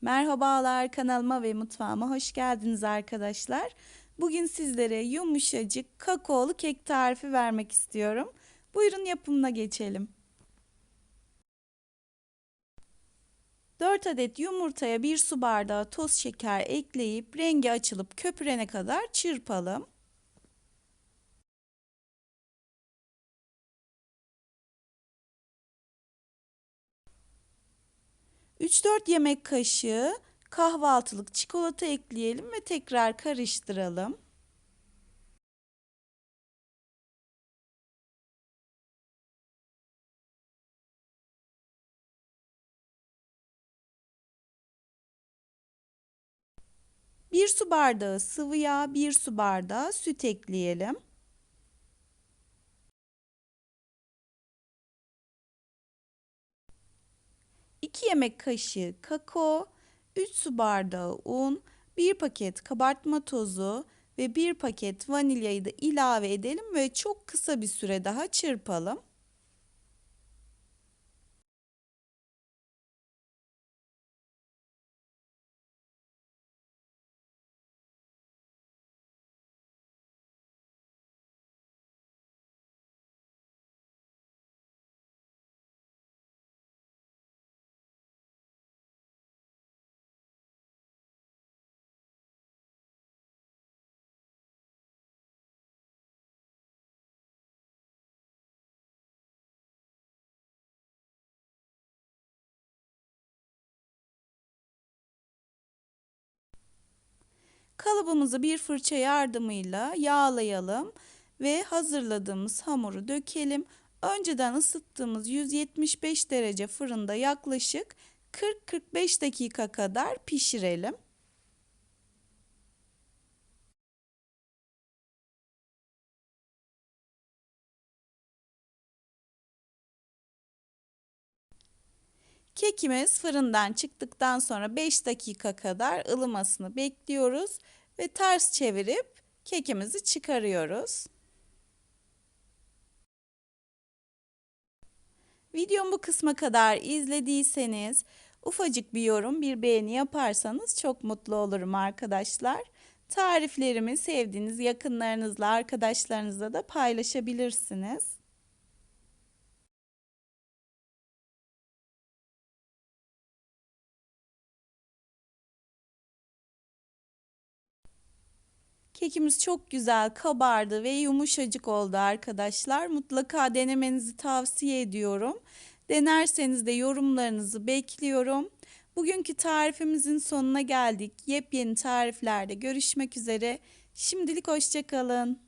Merhabalar kanalıma ve mutfağıma hoş geldiniz arkadaşlar. Bugün sizlere yumuşacık kakaolu kek tarifi vermek istiyorum. Buyurun yapımına geçelim. 4 adet yumurtaya 1 su bardağı toz şeker ekleyip rengi açılıp köpürene kadar çırpalım. 3-4 yemek kaşığı kahvaltılık çikolata ekleyelim ve tekrar karıştıralım. Bir su bardağı sıvı yağ, bir su bardağı süt ekleyelim. 2 yemek kaşığı kakao, 3 su bardağı un, 1 paket kabartma tozu ve 1 paket vanilyayı da ilave edelim ve çok kısa bir süre daha çırpalım. Kalıbımızı bir fırça yardımıyla yağlayalım ve hazırladığımız hamuru dökelim. Önceden ısıttığımız 175 derece fırında yaklaşık 40-45 dakika kadar pişirelim. Kekimiz fırından çıktıktan sonra 5 dakika kadar ılımasını bekliyoruz ve ters çevirip kekimizi çıkarıyoruz. Videomu bu kısma kadar izlediyseniz ufacık bir yorum, bir beğeni yaparsanız çok mutlu olurum arkadaşlar. Tariflerimi sevdiğiniz yakınlarınızla, arkadaşlarınızla da paylaşabilirsiniz. Kekimiz çok güzel kabardı ve yumuşacık oldu arkadaşlar. Mutlaka denemenizi tavsiye ediyorum. Denerseniz de yorumlarınızı bekliyorum. Bugünkü tarifimizin sonuna geldik. Yepyeni tariflerde görüşmek üzere. Şimdilik hoşçakalın.